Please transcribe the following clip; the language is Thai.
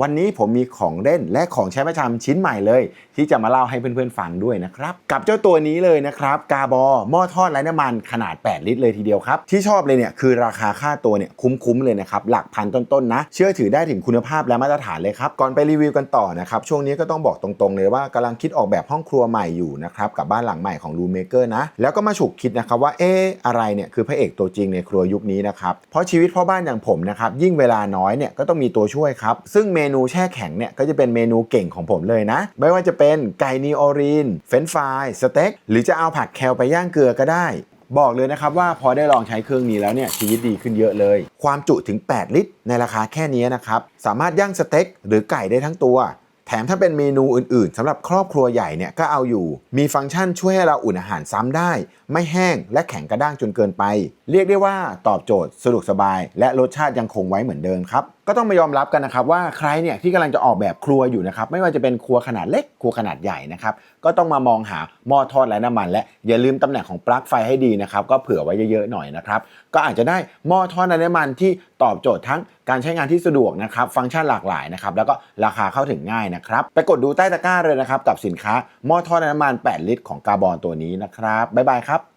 วันนี้ผมมีของเล่นและของใช้ประจำชิ้นใหม่เลย ที่จะมาเล่าให้เพื่อนๆฟังด้วยนะครับ กับเจ้าตัวนี้เลยนะครับ กาบอหม้อทอดไร้น้ำมันขนาด 8 ลิตรเลยทีเดียวครับ ที่ชอบเลยเนี่ยคือราคาค่าตัวเนี่ยคุ้มๆเลยนะครับหลักพันต้นๆนะ เชื่อถือได้ถึงคุณภาพและมาตรฐานเลยครับก่อนไปรีวิวกันต่อนะครับช่วงนี้ก็ต้องบอกตรงๆ เลยว่ากำลังคิดออกแบบห้องครัวใหม่อยู่นะครับกับบ้านหลังใหม่ของรูเมเกอร์นะแล้วก็มาฉุกคิดนะครับว่าเอ๊ะอะไรเนี่ยคือพระเอกตัวจริงในครัวยุคนี้นะครับเพราะชีวิตพ่อบ้านอย่างผมนะครับยิ่งเวลาน้อยเนี่ยก็ต้องมีตัวช่วยครับซึ่งเมนูแช่แข็งเนี่ยก็จะเป็นเมนูเก่งของผมเลยนะ ไม่ว่าจะเป็นไก่นีโอรีน เฟรนฟรายสเต็กหรือจะเอาผักแคลไปย่างเกลือก็ได้ บอกเลยนะครับว่าพอได้ลองใช้เครื่องนี้แล้วเนี่ยชีวิตดีขึ้นเยอะเลย ความจุถึง 8 ลิตร ในราคาแค่นี้นะครับสามารถย่างสเต็กหรือไก่ได้ทั้งตัวแถมถ้าเป็นเมนูอื่นๆสำหรับครอบครัวใหญ่เนี่ยก็เอาอยู่ มีฟังก์ชันช่วยให้เราอุ่นอาหารซ้ำได้ ไม่แห้งและแข็งกระด้างจนเกินไป เรียกได้ว่าตอบโจทย์สะดวกสบาย และรสชาติยังคงไว้เหมือนเดิมครับ ก็ต้องมายอมรับกันนะครับว่าใครเนี่ยที่กำลังจะออกแบบครัวอยู่นะครับไม่ว่าจะเป็นครัวขนาดเล็กครัวขนาดใหญ่นะครับก็ต้องมามองหาหม้อทอดไร้น้ำมัน และอย่าลืมตำแหน่งของปลั๊กไฟให้ดีนะครับก็เผื่อไว้เยอะๆหน่อยนะครับก็อาจจะได้หม้อทอดไร้น้ำมันที่ตอบโจทย์ทั้งการใช้งานที่สะดวกนะครับฟังก์ชันหลากหลายนะครับแล้วก็ราคาเข้าถึงง่ายนะครับไปกดดูใต้ตะกร้าเลยนะครับกับสินค้าหม้อทอดไร้น้ำมัน 8 ลิตรของกาบอนตัวนี้นะครับบ๊ายบายครับ